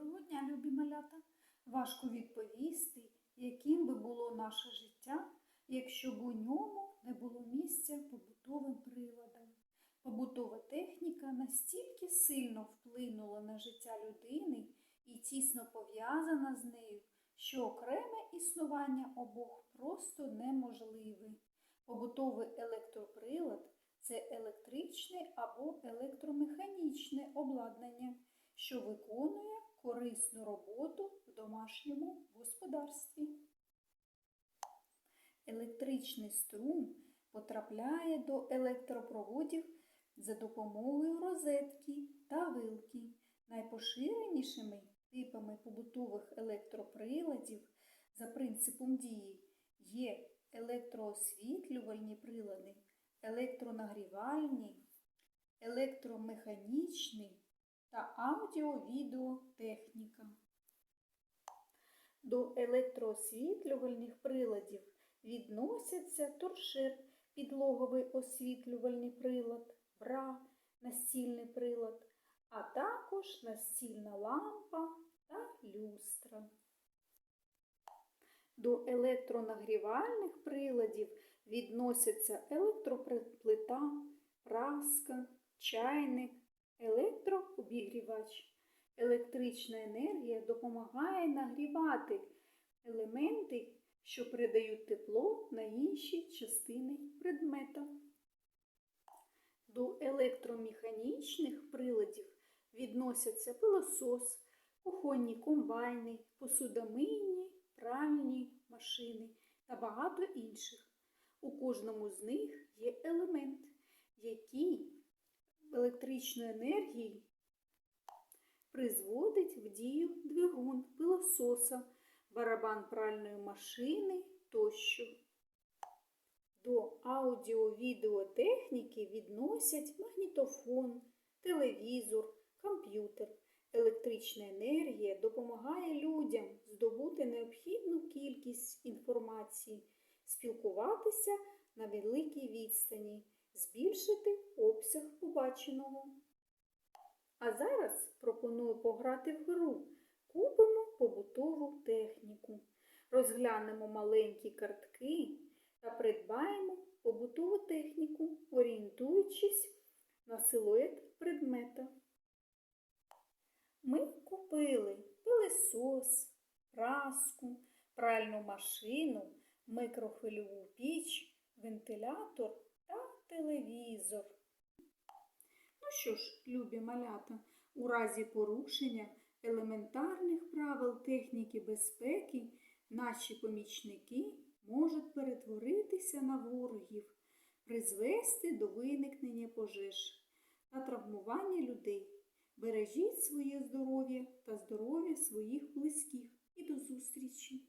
Доброго дня, любі малята! Важко відповісти, яким би було наше життя, якщо б у ньому не було місця побутовим приладам. Побутова техніка настільки сильно вплинула на життя людини і тісно пов'язана з нею, що окреме існування обох просто неможливе. Побутовий електроприлад це електричне або електромеханічне обладнання, що виконує корисну роботу в домашньому господарстві. Електричний струм потрапляє до електропроводів за допомогою розетки та вилки. Найпоширенішими типами побутових електроприладів за принципом дії є електроосвітлювальні прилади, електронагрівальні, електромеханічні та аудіо-відеотехніка. До електроосвітлювальних приладів відносяться торшер, підлоговий освітлювальний прилад, бра, настільний прилад, а також настільна лампа та люстра. До електронагрівальних приладів відносяться електроплита, праска, чайник, електрообігрівач. Електрична енергія допомагає нагрівати елементи, що передають тепло на інші частини предмета. До електромеханічних приладів відносяться пилосос, кухонні комбайни, посудомийні, пральні машини та багато інших. У кожному з них є елемент, який електричної енергії призводить в дію двигун пилососа, барабан пральної машини тощо. До аудіо-відеотехніки відносять магнітофон, телевізор, комп'ютер. Електрична енергія допомагає людям здобути необхідну кількість інформації, спілкуватися на великій відстані, збільшити обсяг побаченого. А зараз пропоную пограти в гру. Купимо побутову техніку. Розглянемо маленькі картки та придбаємо побутову техніку, орієнтуючись на силует предмета. Ми купили пилесос, праску, пральну машину, микрохвильову піч, вентилятор телевізор. Ну що ж, любі малята, у разі порушення елементарних правил техніки безпеки наші помічники можуть перетворитися на ворогів, призвести до виникнення пожеж та травмування людей. Бережіть своє здоров'я та здоров'я своїх близьких і до зустрічі!